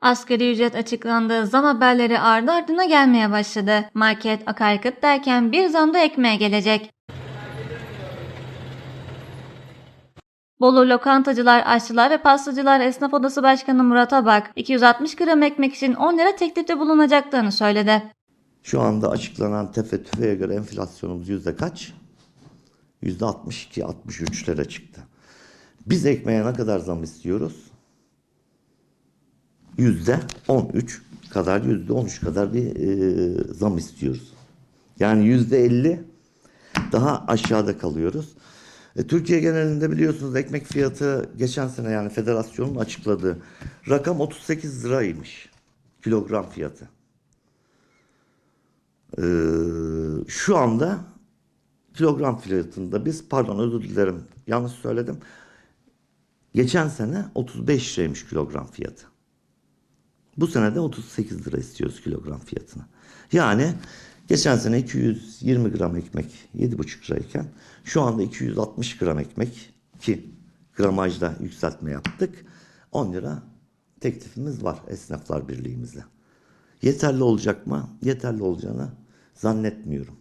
Asgari ücret açıklandı. Zam haberleri ardı ardına gelmeye başladı. Market, akaryakıt derken bir zam da ekmeğe gelecek. Bolu Lokantacılar, Aşçılar ve Pastacılar Esnaf Odası Başkanı Murat Abak, 260 gram ekmek için 10 lira teklifte bulunacaklarını söyledi. Şu anda açıklanan tefe tüfeğe göre enflasyonumuz yüzde kaç? Yüzde 62-63'lere çıktı. Biz ekmeğe ne kadar zam istiyoruz? Yüzde 13 kadar, yüzde 13 kadar bir e, zam istiyoruz. Yani yüzde 50 daha aşağıda kalıyoruz. E, Türkiye genelinde biliyorsunuz ekmek fiyatı geçen sene yani federasyonun açıkladığı rakam 38 liraymış kilogram fiyatı. Ee, şu anda kilogram fiyatında biz pardon özür dilerim yanlış söyledim. Geçen sene 35 liraymış kilogram fiyatı. Bu sene de 38 lira istiyoruz kilogram fiyatına. Yani geçen sene 220 gram ekmek 7,5 lirayken şu anda 260 gram ekmek ki gramajda yükseltme yaptık. 10 lira teklifimiz var Esnaflar Birliği'mizle. Yeterli olacak mı? Yeterli olacağını zannetmiyorum.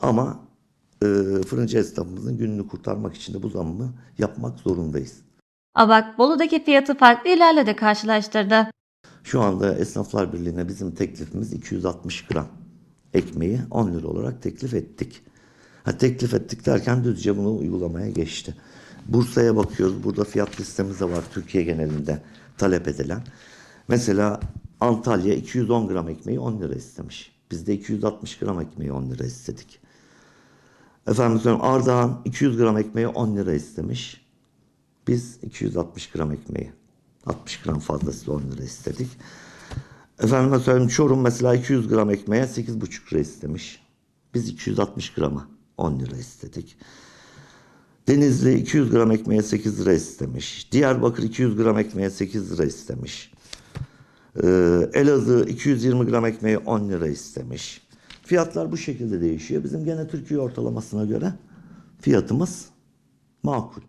Ama e, fırıncı esnafımızın gününü kurtarmak için de bu zammı yapmak zorundayız. Abak, Bolu'daki fiyatı farklı illerle de karşılaştırdı. Şu anda Esnaflar Birliği'ne bizim teklifimiz 260 gram ekmeği 10 lira olarak teklif ettik. Ha, teklif ettik derken Düzce bunu uygulamaya geçti. Bursa'ya bakıyoruz. Burada fiyat listemiz de var Türkiye genelinde talep edilen. Mesela Antalya 210 gram ekmeği 10 lira istemiş. Biz de 260 gram ekmeği 10 lira istedik. Efendim söyleyeyim Ardahan 200 gram ekmeği 10 lira istemiş. Biz 260 gram ekmeği 60 gram fazlası 10 lira istedik. Efendim söyleyeyim Çorum mesela 200 gram ekmeğe 8,5 lira istemiş. Biz 260 grama 10 lira istedik. Denizli 200 gram ekmeğe 8 lira istemiş. Diyarbakır 200 gram ekmeğe 8 lira istemiş. Ee, Elazığ 220 gram ekmeği 10 lira istemiş. Fiyatlar bu şekilde değişiyor. Bizim gene Türkiye ortalamasına göre fiyatımız makul.